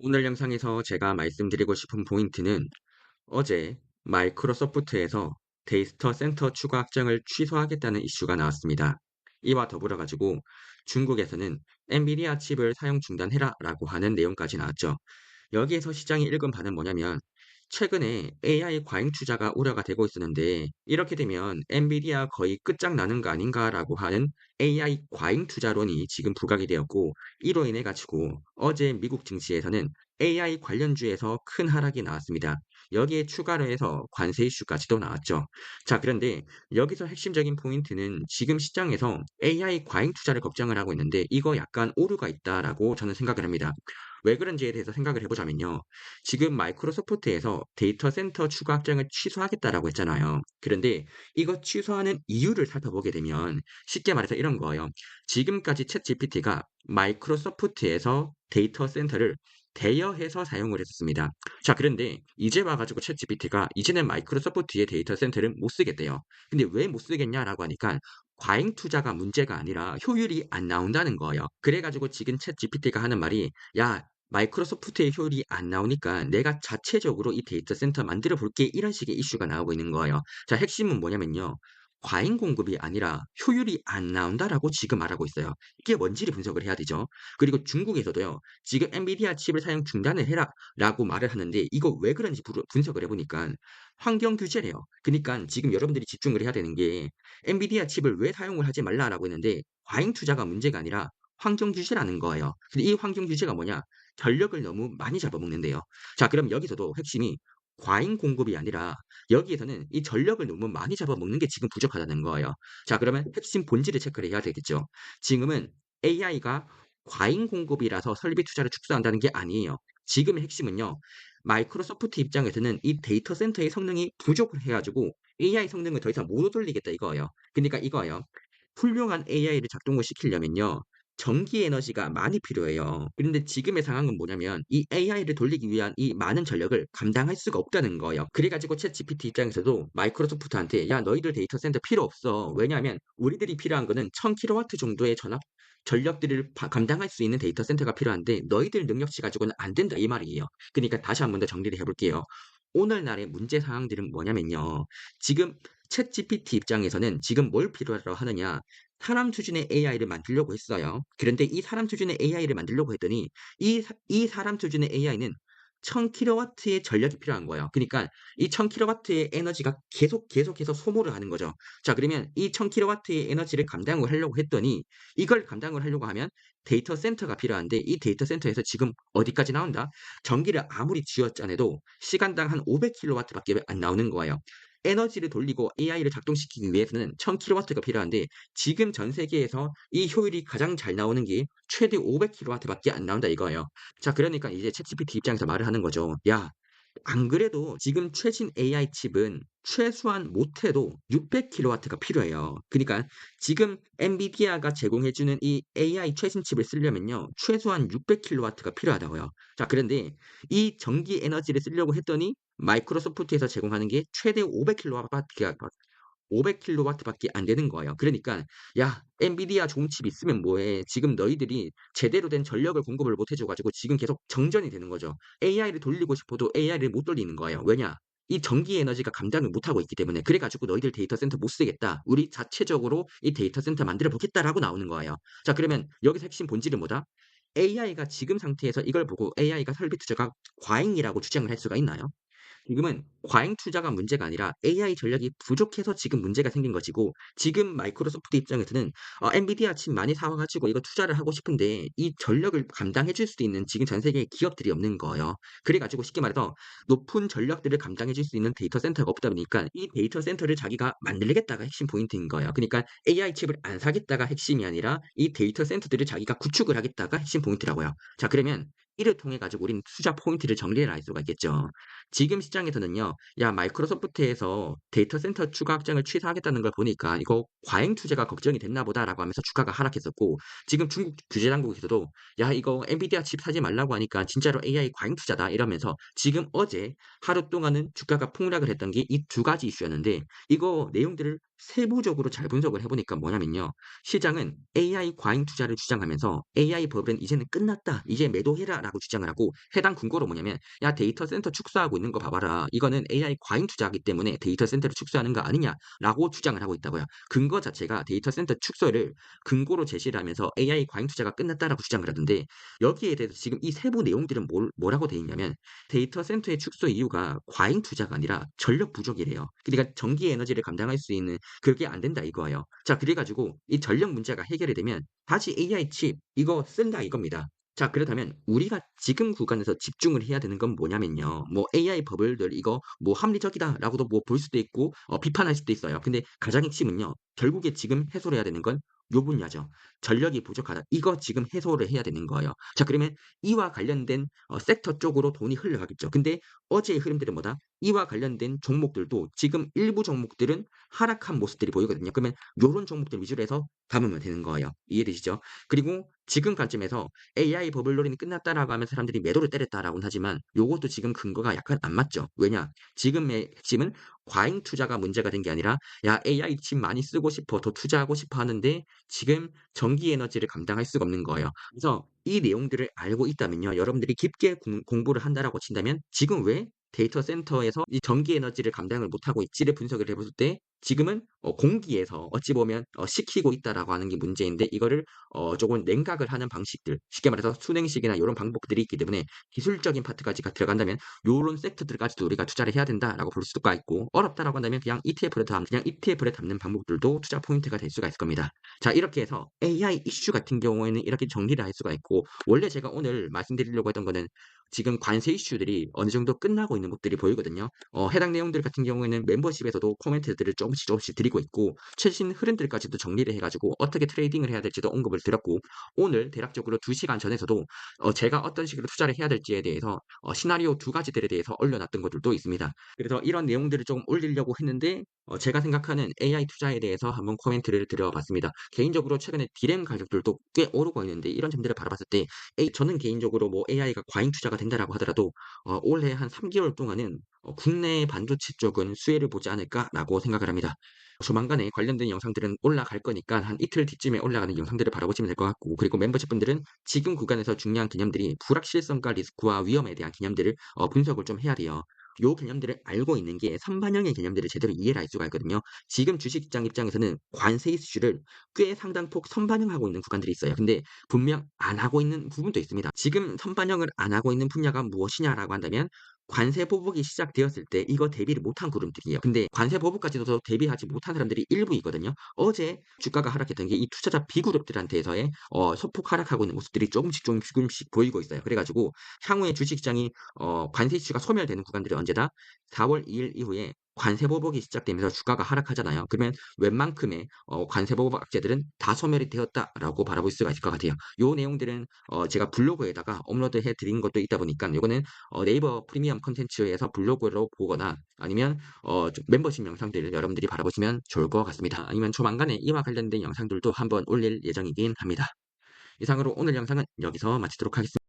오늘 영상에서 제가 말씀드리고 싶은 포인트는 어제 마이크로소프트에서 데이터 센터 추가 확장을 취소하겠다는 이슈가 나왔습니다. 이와 더불어 가지고 중국에서는 엔비디아 칩을 사용 중단해라 라고 하는 내용까지 나왔죠. 여기에서 시장이 읽은 바는 뭐냐면 최근에 AI 과잉 투자가 우려가 되고 있었는데 이렇게 되면 엔비디아 거의 끝장나는 거 아닌가라고 하는 AI 과잉 투자론이 지금 부각이 되었고 이로 인해 가지고 어제 미국 증시에서는 AI 관련주에서 큰 하락이 나왔습니다. 여기에 추가로 해서 관세 이슈까지도 나왔죠. 자, 그런데 여기서 핵심적인 포인트는 지금 시장에서 AI 과잉 투자를 걱정을 하고 있는데 이거 약간 오류가 있다라고 저는 생각을 합니다. 왜 그런지에 대해서 생각을 해보자면요. 지금 마이크로소프트에서 데이터 센터 추가 확장을 취소하겠다라고 했잖아요. 그런데 이거 취소하는 이유를 살펴보게 되면 쉽게 말해서 이런 거예요. 지금까지 챗 GPT가 마이크로소프트에서 데이터 센터를 대여해서 사용을 했었습니다. 자, 그런데 이제 와가지고 챗 GPT가 이제는 마이크로소프트의 데이터 센터를 못 쓰겠대요. 근데 왜 못 쓰겠냐라고 하니까 과잉 투자가 문제가 아니라 효율이 안 나온다는 거예요. 그래가지고 지금 챗 GPT가 하는 말이 야, 마이크로소프트의 효율이 안 나오니까 내가 자체적으로 이 데이터 센터 만들어 볼게 이런 식의 이슈가 나오고 있는 거예요. 자, 핵심은 뭐냐면요. 과잉 공급이 아니라 효율이 안 나온다라고 지금 말하고 있어요. 이게 뭔지를 분석을 해야 되죠. 그리고 중국에서도요. 지금 엔비디아 칩을 사용 중단을 해라라고 말을 하는데 이거 왜 그런지 부- 분석을 해보니까 환경 규제래요. 그러니까 지금 여러분들이 집중을 해야 되는 게 엔비디아 칩을 왜 사용을 하지 말라라고 했는데 과잉 투자가 문제가 아니라 환경 규제라는 거예요. 근데 이 환경 규제가 뭐냐? 전력을 너무 많이 잡아먹는데요. 자, 그럼 여기서도 핵심이 과잉 공급이 아니라 여기에서는 이 전력을 너무 많이 잡아먹는 게 지금 부족하다는 거예요. 자, 그러면 핵심 본질을 체크를 해야 되겠죠. 지금은 AI가 과잉 공급이라서 설비 투자를 축소한다는 게 아니에요. 지금의 핵심은요. 마이크로소프트 입장에서는 이 데이터 센터의 성능이 부족을 해가지고 AI 성능을 더 이상 못 돌리겠다 이거예요. 그러니까 이거예요. 훌륭한 AI를 작동을 시키려면요. 전기 에너지가 많이 필요해요. 그런데 지금의 상황은 뭐냐면 이 AI를 돌리기 위한 이 많은 전력을 감당할 수가 없다는 거예요. 그래가지고 챗 GPT 입장에서도 마이크로소프트한테 야 너희들 데이터 센터 필요 없어. 왜냐하면 우리들이 필요한 거는 1000kW 정도의 전압 전력들을 바- 감당할 수 있는 데이터 센터가 필요한데 너희들 능력치 가지고는 안 된다 이 말이에요. 그러니까 다시 한 번 더 정리를 해볼게요. 오늘날의 문제 상황들은 뭐냐면요. 지금 챗 GPT 입장에서는 지금 뭘 필요로 하느냐. 사람 수준의 AI를 만들려고 했어요. 그런데 이 사람 수준의 AI를 만들려고 했더니 이, 사- 이 사람 수준의 AI는 1000kW의 전력이 필요한 거예요. 그러니까 이 1000kW의 에너지가 계속 계속해서 소모를 하는 거죠. 자, 그러면 이 1000kW의 에너지를 감당을 하려고 했더니 이걸 감당을 하려고 하면 데이터 센터가 필요한데 이 데이터 센터에서 지금 어디까지 나온다? 전기를 아무리 쥐어짜내도 시간당 한 500kW밖에 안 나오는 거예요. 에너지를 돌리고 AI를 작동시키기 위해서는 1000kW가 필요한데 지금 전 세계에서 이 효율이 가장 잘 나오는 게 최대 500kW밖에 안 나온다 이거예요. 자, 그러니까 이제 챗GPT 입장에서 말을 하는 거죠. 야, 안 그래도 지금 최신 AI 칩은 최소한 못해도 600kW가 필요해요. 그러니까 지금 엔비디아가 제공해주는 이 AI 최신 칩을 쓰려면요. 최소한 600kW가 필요하다고요. 자, 그런데 이 전기 에너지를 쓰려고 했더니 마이크로소프트에서 제공하는 게 최대 500kW밖에 500kW밖에 안 되는 거예요. 그러니까 야, 엔비디아 좋은 칩 있으면 뭐해. 지금 너희들이 제대로 된 전력을 공급을 못 해줘 가지고 지금 계속 정전이 되는 거죠. AI를 돌리고 싶어도 AI를 못 돌리는 거예요. 왜냐? 이 전기 에너지가 감당을 못 하고 있기 때문에. 그래 가지고 너희들 데이터 센터 못 쓰겠다. 우리 자체적으로 이 데이터 센터 만들어 보겠다라고 나오는 거예요. 자, 그러면 여기서 핵심 본질은 뭐다? AI가 지금 상태에서 이걸 보고 AI가 설비 투자가 과잉이라고 주장을 할 수가 있나요? 지금은 과잉 투자가 문제가 아니라 AI 전략이 부족해서 지금 문제가 생긴 것이고 지금 마이크로소프트 입장에서는 어, 엔비디아 칩 많이 사와 가지고 이거 투자를 하고 싶은데 이 전력을 감당해 줄 수 있는 지금 전 세계에 기업들이 없는 거예요. 그래 가지고 쉽게 말해서 높은 전력들을 감당해 줄 수 있는 데이터 센터가 없다 보니까 이 데이터 센터를 자기가 만들겠다가 핵심 포인트인 거예요. 그러니까 AI 칩을 안 사겠다가 핵심이 아니라 이 데이터 센터들을 자기가 구축을 하겠다가 핵심 포인트라고요. 자, 그러면 이를 통해 가지고 우리는 투자 포인트를 정리를 할 수가 있겠죠. 지금 시장에서는요. 야 마이크로소프트에서 데이터 센터 추가 확장을 취소하겠다는 걸 보니까 '이거 과잉 투자가 걱정이 됐나 보다.'라고 하면서 주가가 하락했었고 지금 중국 규제 당국에서도 "야 이거 엔비디아 칩 사지 말라고 하니까 진짜로 AI 과잉 투자다." 이러면서 지금 어제 하루 동안은 주가가 폭락을 했던 게 이 두 가지 이슈였는데 이거 내용들을 세부적으로 잘 분석을 해 보니까 뭐냐면요. 시장은 AI 과잉 투자를 주장하면서 AI 버블은 이제는 끝났다. 이제 매도해라 라고 주장을 하고 해당 근거로 뭐냐면 야 데이터 센터 축소하고 있는 거 봐봐라. 이거는 AI 과잉 투자하기 때문에 데이터 센터를 축소하는 거 아니냐 라고 주장을 하고 있다고요. 근거 자체가 데이터 센터 축소를 근거로 제시를 하면서 AI 과잉 투자가 끝났다라고 주장을 하던데 여기에 대해서 지금 이 세부 내용들은 뭘, 뭐라고 돼 있냐면 데이터 센터의 축소 이유가 과잉 투자가 아니라 전력 부족이래요. 그러니까 전기 에너지를 감당할 수 있는 그게 안 된다 이거예요. 자, 그래 가지고 이 전력 문제가 해결이 되면 다시 AI 칩 이거 쓴다 이겁니다. 자, 그렇다면 우리가 지금 구간에서 집중을 해야 되는 건 뭐냐면요. 뭐 AI 버블들 이거 뭐 합리적이다라고도 뭐 볼 수도 있고 어, 비판할 수도 있어요. 근데 가장 핵심은요. 결국에 지금 해소를 해야 되는 건요 분야죠. 전력이 부족하다. 이거 지금 해소를 해야 되는 거예요. 자, 그러면 이와 관련된 어, 섹터 쪽으로 돈이 흘러가겠죠. 근데 어제의 흐름들은 뭐다? 이와 관련된 종목들도 지금 일부 종목들은 하락한 모습들이 보이거든요. 그러면 요런 종목들 위주로 해서 담으면 되는 거예요. 이해되시죠? 그리고 지금 관점에서 AI 버블놀이는 끝났다라고 하면 사람들이 매도를 때렸다라고는 하지만 요것도 지금 근거가 약간 안 맞죠. 왜냐? 지금의 핵심은 과잉 투자가 문제가 된 게 아니라 야 AI 칩 많이 쓰고 싶어 더 투자하고 싶어 하는데 지금 전기 에너지를 감당할 수가 없는 거예요. 그래서 이 내용들을 알고 있다면요. 여러분들이 깊게 공, 공부를 한다라고 친다면 지금 왜 데이터 센터에서 이 전기 에너지를 감당을 못하고 있지를 분석을 해봤을 때 지금은 어, 공기에서 어찌 보면 어, 식히고 있다라고 하는 게 문제인데 이거를 어, 조금 냉각을 하는 방식들 쉽게 말해서 순행식이나 이런 방법들이 있기 때문에 기술적인 파트까지 들어간다면 요런 섹터들까지도 우리가 투자를 해야 된다라고 볼 수가 있고 어렵다라고 한다면 그냥 ETF를 담 그냥 ETF를 담는 방법들도 투자 포인트가 될 수가 있을 겁니다. 자 이렇게 해서 AI 이슈 같은 경우에는 이렇게 정리를 할 수가 있고 원래 제가 오늘 말씀드리려고 했던 거는 지금 관세 이슈들이 어느 정도 끝나고 있는 것들이 보이거든요. 어, 해당 내용들 같은 경우에는 멤버십에서도 코멘트들을 조금씩 조금씩 드리고 있고 최신 흐름들까지도 정리를 해가지고 어떻게 트레이딩을 해야 될지도 언급을 드렸고 오늘 대략적으로 2시간 전에서도 어, 제가 어떤 식으로 투자를 해야 될지에 대해서 어, 시나리오 두 가지들에 대해서 올려놨던 것들도 있습니다. 그래서 이런 내용들을 좀 올리려고 했는데 어, 제가 생각하는 AI 투자에 대해서 한번 코멘트를 드려봤습니다. 개인적으로 최근에 디램 가격들도 꽤 오르고 있는데 이런 점들을 바라봤을 때 저는 개인적으로 뭐 AI가 과잉 투자가 된다라고 하더라도 어, 올해 한 3개월 동안은 어, 국내 반도체 쪽은 수혜를 보지 않을까라고 생각을 합니다. 조만간에 관련된 영상들은 올라갈 거니까 한 이틀 뒤쯤에 올라가는 영상들을 바라보시면 될 것 같고 그리고 멤버십 분들은 지금 구간에서 중요한 개념들이 불확실성과 리스크와 위험에 대한 개념들을 어, 분석을 좀 해야 돼요. 요 개념들을 알고 있는 게 선반영의 개념들을 제대로 이해를 할 수가 있거든요. 지금 주식시장 입장에서는 관세 이슈를 꽤 상당폭 선반영하고 있는 구간들이 있어요. 근데 분명 안 하고 있는 부분도 있습니다. 지금 선반영을 안 하고 있는 분야가 무엇이냐라고 한다면 관세 보복이 시작되었을 때 이거 대비를 못한 그룹들이에요. 근데 관세 보복까지도 대비하지 못한 사람들이 일부이거든요. 어제 주가가 하락했던 게 이 투자자 비그룹들한테서의 어, 소폭 하락하고 있는 모습들이 조금씩 조금씩 보이고 있어요. 그래가지고 향후에 주식시장이 어, 관세 이슈가 소멸되는 구간들이 언제다? 4월 2일 이후에 관세 보복이 시작되면서 주가가 하락하잖아요. 그러면 웬만큼의 어, 관세 보복 악재들은 다 소멸이 되었다라고 바라볼 수가 있을 것 같아요. 요 내용들은 어, 제가 블로그에다가 업로드해 드린 것도 있다 보니까 요거는 어, 네이버 프리미엄 컨텐츠에서 블로그로 보거나 아니면 어, 멤버십 영상들 여러분들이 바라보시면 좋을 것 같습니다. 아니면 조만간에 이와 관련된 영상들도 한번 올릴 예정이긴 합니다. 이상으로 오늘 영상은 여기서 마치도록 하겠습니다.